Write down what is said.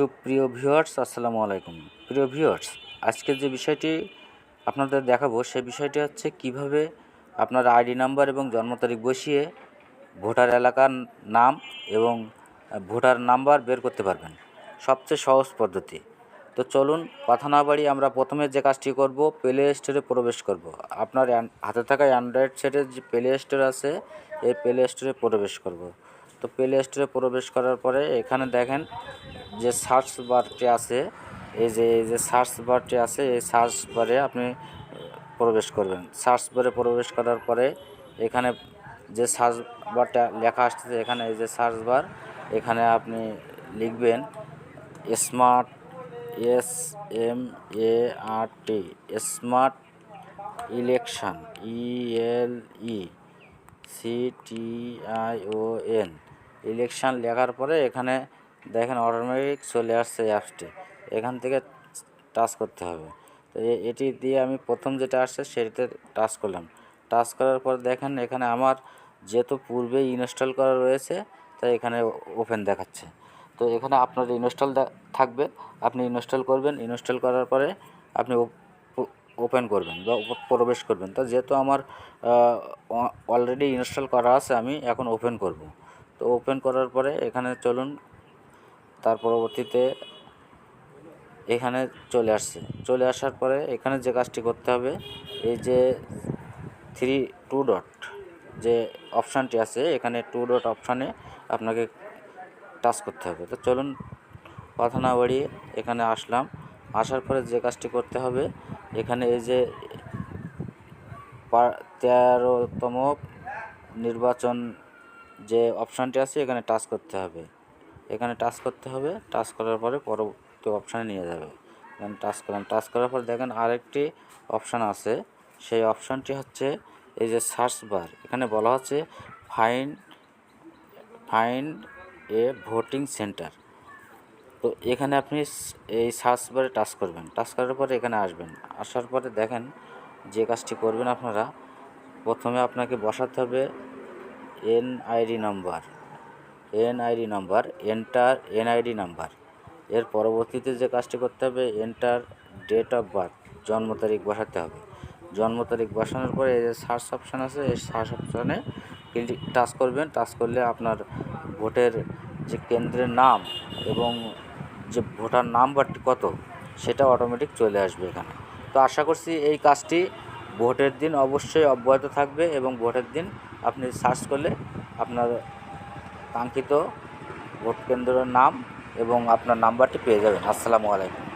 সুপ্রিয় ভিউয়ার্স, আসসালামু আলাইকুম। প্রিয় ভিউয়ার্স আজকে যে বিষয়টি আপনাদের দেখাবো সেই বিষয়টি হচ্ছে কীভাবে আপনার আইডি নাম্বার এবং জন্ম তারিখ বসিয়ে ভোটার এলাকার নাম এবং ভোটার নাম্বার বের করতে পারবেন। সবচেয়ে সহজ পদ্ধতি। তো চলুন, কথা না বাড়ি আমরা প্রথমে যে কাজটি করব প্লে স্টোরে প্রবেশ করব। আপনার হাতে থাকা অ্যান্ড্রয়েড সেটের যে প্লে স্টোর আছে, এই প্লে স্টোরে প্রবেশ করব। তো প্লে স্টোরে প্রবেশ করার পরে এখানে দেখেন যে সার্চ বারটি আছে, এই যে এই যে সার্চ বারটি আছে, এই সার্চ বারে আপনি প্রবেশ করবেন। সার্চ বারে প্রবেশ করার পরে এখানে যে সার্চ বারটা লেখা আসতেছে, এখানে এই যে সার্চ বার, এখানে আপনি লিখবেন smart S M A R T, smart election, E L E, C T I O N. Election লেখার পরে এখানে দেখেন অটোমেটিক চলে আসছে অ্যাপসটি এখান থেকে টাচ করতে হবে। তো এটি দিয়ে আমি প্রথম যেটা আসছে সেটাতে টাচ করলাম। টাচ করার পর দেখেন এখানে আমার যেহেতু পূর্বেই ইনস্টল করা রয়েছে, তাই এখানে ওপেন দেখাচ্ছে। তো এখানে আপনার ইনস্টল থাকবে। আপনি ইনস্টল করবেন। ইনস্টল করার পরে আপনি ওপেন করবেন বা প্রবেশ করবেন। তো যেহেতু আমার অলরেডি ইনস্টল করা আছে, আমি এখন ওপেন করব। তো ওপেন করার পরে এখানে চলুন তার পরবর্তীতে এখানে চলে আসছে। চলে আসার পরে এখানে যে কাজটি করতে হবে, এই যে থ্রি টু ডট যে অপশানটি আছে, এখানে টু ডট অপশানে আপনাকে টাচ করতে হবে। তো চলুন কথা না বাড়িয়ে এখানে আসলাম। আসার পরে যে কাজটি করতে হবে, এখানে এই যে তেরোতম নির্বাচন যে অপশানটি আছে, এখানে টাচ করতে হবে। এখানে টাচ করতে হবে। টাচ করার পরে পরবর্তী অপশানে নিয়ে যাবে। এখানে টাচ করলাম। টাচ করার পর দেখেন আরেকটি অপশান আছে। সেই অপশানটি হচ্ছে এই যে সার্চ বার এখানে বলা হচ্ছে find find a voting centre তো এখানে আপনি এই সার্চ বারে টাচ করবেন। টাচ করার পরে এখানে আসবেন। আসার পরে দেখেন যে কাজটি করবেন আপনারা, প্রথমে আপনাকে বসাতে হবে NID number NID number, enter NID number. এর পরবর্তীতে যে কাজটি করতে হবে, এন্টার ডেট অফ বার্থ, জন্ম তারিখ বসাতে হবে। জন্ম তারিখ বসানোর পরে এই যে সার্চ অপশান আছে, এই সার্চ অপশানে টাচ করবেন। টাচ করলে আপনার ভোটের যে কেন্দ্রের নাম এবং যে ভোটার নাম্বারটি কত, সেটা অটোমেটিক চলে আসবে এখানে। তো আশা করছি এই কাজটি ভোটের দিন অবশ্যই অব্যাহত থাকবে এবং ভোটের দিন আপনি সার্চ করলে আপনার কাঙ্ক্ষিত ভোট কেন্দ্রের নাম এবং আপনার নাম্বারটি পেয়ে যাবেন। আসসালামু আলাইকুম।